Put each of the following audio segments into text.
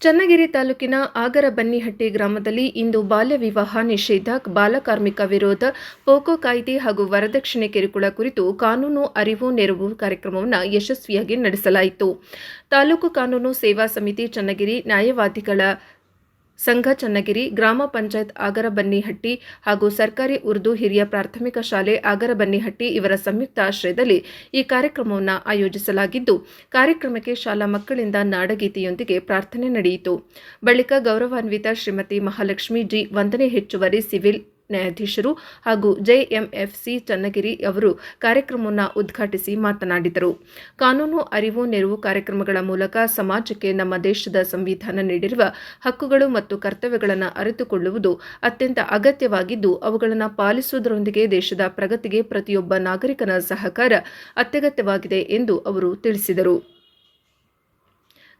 ಚನ್ನಗಿರಿ ತಾಲೂಕಿನ ಆಗರಬನ್ನಿಹಟ್ಟಿ ಗ್ರಾಮದಲ್ಲಿ ಇಂದು ಬಾಲ್ಯ ವಿವಾಹ ನಿಷೇಧ ಬಾಲಕಾರ್ಮಿಕ ವಿರೋಧ, ಪೋಕೋ ಕಾಯ್ದೆ ಹಾಗೂ ವರದಕ್ಷಿಣೆ ಕಿರುಕುಳ ಕುರಿತು ಕಾನೂನು ಅರಿವು ನೆರವು ಕಾರ್ಯಕ್ರಮವನ್ನು ಯಶಸ್ವಿಯಾಗಿ ನಡೆಸಲಾಯಿತು. ತಾಲೂಕು ಕಾನೂನು ಸೇವಾ ಸಮಿತಿ ಚನ್ನಗಿರಿ ನ್ಯಾಯವಾದಿಗಳ ಸಂಘ ಚನ್ನಗಿರಿ ಗ್ರಾಮ ಪಂಚಾಯತ್ ಆಗರಬನ್ನಿಹಟ್ಟಿ ಹಾಗೂ ಸರ್ಕಾರಿ ಉರ್ದು ಹಿರಿಯ ಪ್ರಾಥಮಿಕ ಶಾಲೆ ಆಗರಬನ್ನಿಹಟ್ಟಿ ಇವರ ಸಂಯುಕ್ತ ಆಶ್ರಯದಲ್ಲಿ ಈ ಕಾರ್ಯಕ್ರಮವನ್ನು ಆಯೋಜಿಸಲಾಗಿದ್ದು, ಕಾರ್ಯಕ್ರಮಕ್ಕೆ ಶಾಲಾ ಮಕ್ಕಳಿಂದ ನಾಡಗೀತೆಯೊಂದಿಗೆ ಪ್ರಾರ್ಥನೆ ನಡೆಯಿತು. ಬಳಿಕ ಗೌರವಾನ್ವಿತ ಶ್ರೀಮತಿ ಮಹಾಲಕ್ಷ್ಮಿ ಜಿ, ವಂದನೆ ಹೆಚ್ಚುವರಿ ಸಿವಿಲ್ ನ್ಯಾಯಾಧೀಶರು ಹಾಗೂ ಜೆಎಂಎಫ್ಸಿ ಚನ್ನಗಿರಿ ಅವರು ಕಾರ್ಯಕ್ರಮವನ್ನು ಉದ್ಘಾಟಿಸಿ ಮಾತನಾಡಿದರು. ಕಾನೂನು, ಅರಿವು, ನೆರವು ಕಾರ್ಯಕ್ರಮಗಳ ಮೂಲಕ ಸಮಾಜಕ್ಕೆ ನಮ್ಮ ದೇಶದ ಸಂವಿಧಾನ ನೀಡಿರುವ ಹಕ್ಕುಗಳು ಮತ್ತು ಕರ್ತವ್ಯಗಳನ್ನು ಅರಿತುಕೊಳ್ಳುವುದು ಅತ್ಯಂತ ಅಗತ್ಯವಾಗಿದ್ದು, ಅವುಗಳನ್ನು ಪಾಲಿಸುವುದರೊಂದಿಗೆ ದೇಶದ ಪ್ರಗತಿಗೆ ಪ್ರತಿಯೊಬ್ಬ ನಾಗರಿಕನ ಸಹಕಾರ ಅತ್ಯಗತ್ಯವಾಗಿದೆ ಎಂದು ಅವರು ತಿಳಿಸಿದರು.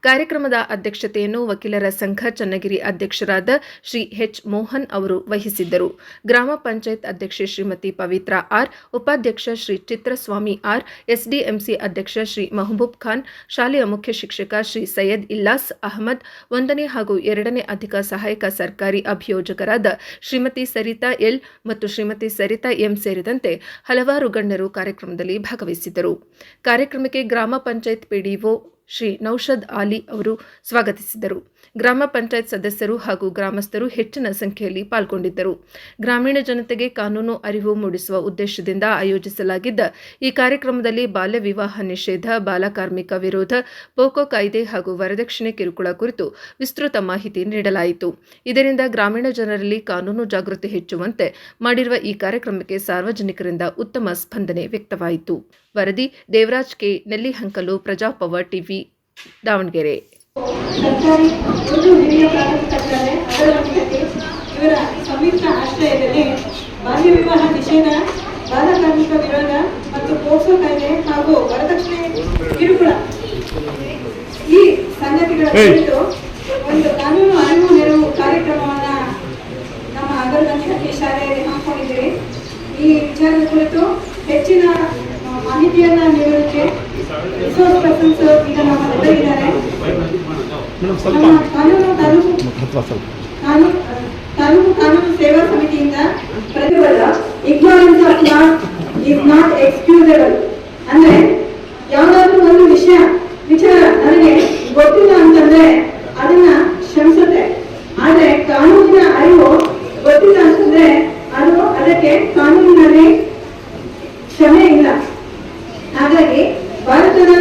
ಕಾರ್ಯಕ್ರಮದ ಅಧ್ಯಕ್ಷತೆಯನ್ನು ವಕೀಲರ ಸಂಘ ಚನ್ನಗಿರಿ ಅಧ್ಯಕ್ಷರಾದ ಶ್ರೀ ಎಚ್ ಮೋಹನ್ ಅವರು ವಹಿಸಿದ್ದರು. ಗ್ರಾಮ ಪಂಚಾಯತ್ ಅಧ್ಯಕ್ಷೆ ಶ್ರೀಮತಿ ಪವಿತ್ರ ಆರ್, ಉಪಾಧ್ಯಕ್ಷ ಶ್ರೀ ಚಿತ್ರಸ್ವಾಮಿ ಆರ್, ಎಸ್ಡಿಎಂಸಿ ಅಧ್ಯಕ್ಷ ಶ್ರೀ ಮಹಬೂಬ್ ಖಾನ್, ಶಾಲೆಯ ಮುಖ್ಯ ಶಿಕ್ಷಕ ಶ್ರೀ ಸೈಯದ್ ಇಲ್ಲಾಸ್ ಅಹಮದ್, ಒಂದನೇ ಹಾಗೂ ಎರಡನೇ ಅಧಿಕ ಸಹಾಯಕ ಸರ್ಕಾರಿ ಅಭಿಯೋಜಕರಾದ ಶ್ರೀಮತಿ ಸರಿತಾ ಎಲ್ ಮತ್ತು ಶ್ರೀಮತಿ ಸರಿತಾ ಎಂ ಸೇರಿದಂತೆ ಹಲವಾರು ಗಣ್ಯರು ಕಾರ್ಯಕ್ರಮದಲ್ಲಿ ಭಾಗವಹಿಸಿದ್ದರು. ಕಾರ್ಯಕ್ರಮಕ್ಕೆ ಗ್ರಾಮ ಪಂಚಾಯತ್ ಪಿಡಿಒ ಶ್ರೀ ನೌಷದ್ ಆಲಿ ಅವರು ಸ್ವಾಗತಿಸಿದರು. ಗ್ರಾಮ ಪಂಚಾಯತ್ ಸದಸ್ಯರು ಹಾಗೂ ಗ್ರಾಮಸ್ಥರು ಹೆಚ್ಚಿನ ಸಂಖ್ಯೆಯಲ್ಲಿ ಪಾಲ್ಗೊಂಡಿದ್ದರು. ಗ್ರಾಮೀಣ ಜನತೆಗೆ ಕಾನೂನು ಅರಿವು ಮೂಡಿಸುವ ಉದ್ದೇಶದಿಂದ ಆಯೋಜಿಸಲಾಗಿದ್ದ ಈ ಕಾರ್ಯಕ್ರಮದಲ್ಲಿ ಬಾಲ್ಯ ವಿವಾಹ ನಿಷೇಧ, ಬಾಲ ಕಾರ್ಮಿಕ ವಿರೋಧ, ಪೋಕೋ ಕಾಯ್ದೆ ಹಾಗೂ ವರದಕ್ಷಿಣೆ ಕಿರುಕುಳ ಕುರಿತು ವಿಸ್ತೃತ ಮಾಹಿತಿ ನೀಡಲಾಯಿತು. ಇದರಿಂದ ಗ್ರಾಮೀಣ ಜನರಲ್ಲಿ ಕಾನೂನು ಜಾಗೃತಿ ಹೆಚ್ಚುವಂತೆ ಮಾಡಿರುವ ಈ ಕಾರ್ಯಕ್ರಮಕ್ಕೆ ಸಾರ್ವಜನಿಕರಿಂದ ಉತ್ತಮ ಸ್ಪಂದನೆ ವ್ಯಕ್ತವಾಯಿತು. ವರದಿ ದೇವರಾಜ್ ಕೆ. ನೆಲ್ಲಿಹಂಕಲು, ಪ್ರಜಾಪವ ಟಿವಿ ದಾವಣಗೆರೆ. ಸರ್ಕಾರಿ ಒಂದು ಹಿರಿಯ ಪ್ರಾಥಮಿಕ ಶಾಲೆ ಅಗರಬನ್ನಿಹಟ್ಟಿ ಇವರ ಸಂಯುಕ್ತ ಆಶ್ರಯದಲ್ಲಿ ಬಾಲ್ಯ ವಿವಾಹ ನಿಷೇಧ ಬಾಲಕಾರ್ಮಿಕ ವಿರೋಧ ಮತ್ತು ಪೋಕ್ಸೋ ಕಾಯ್ದೆ ಹಾಗೂ ವರದಕ್ಷಿಣೆ ಕಿರುಕುಳ. ಈ ಸಂಗತಿಗಳ ಕುರಿತು ಒಂದು ಕಾನೂನು ಅರಿವು ನೆರವು ಕಾರ್ಯಕ್ರಮವನ್ನ ನಮ್ಮ ಅಗರಬನ್ನಿಹಟ್ಟಿ ಶಾಲೆಯಲ್ಲಿ ಹಾಕೊಂಡಿದ್ದೀರಿ ಈ ವಿಚಾರದ ಕುರಿತು ಹೆಚ್ಚಿನ ಮಾಹಿತಿಯನ್ನ ನೀಡೋದಕ್ಕೆ ರಿಸೋರ್ಸ್ ಪರ್ಸನ್ಸ್ ಈಗ ನಮ್ಮ ಜೊತೆಗಿದ್ದಾರೆ ಮೇಡಮ್ ಸ್ವಲ್ಪ ಹತ್ರ ಸ್ವಲ್ಪ. ತಾಲೂಕು ಕಾನೂನು ಸೇವಾ ಸಮಿತಿಯಿಂದ ಪ್ರತಿಫಲ ignorance of law is not excusable ಅಂದ್ರೆ ಯಾವ್ದಾದ್ರು ಒಂದು ವಿಷಯ ವಿಚಾರ ನನಗೆ ಗೊತ್ತಿಲ್ಲ ಅಂತಂದ್ರೆ ಅದನ್ನ ಕ್ಷಮಿಸುತ್ತೆ. ಆದರೆ ಕಾನೂನಿನ ಅರಿವು ಗೊತ್ತಿಲ್ಲ ಅಂತಂದ್ರೆ ಅದು ಅದಕ್ಕೆ ಕಾನೂನಿನಲ್ಲಿ ಕ್ಷಮೆ ಇಲ್ಲ. ಹಾಗಾಗಿ ಭಾರತದ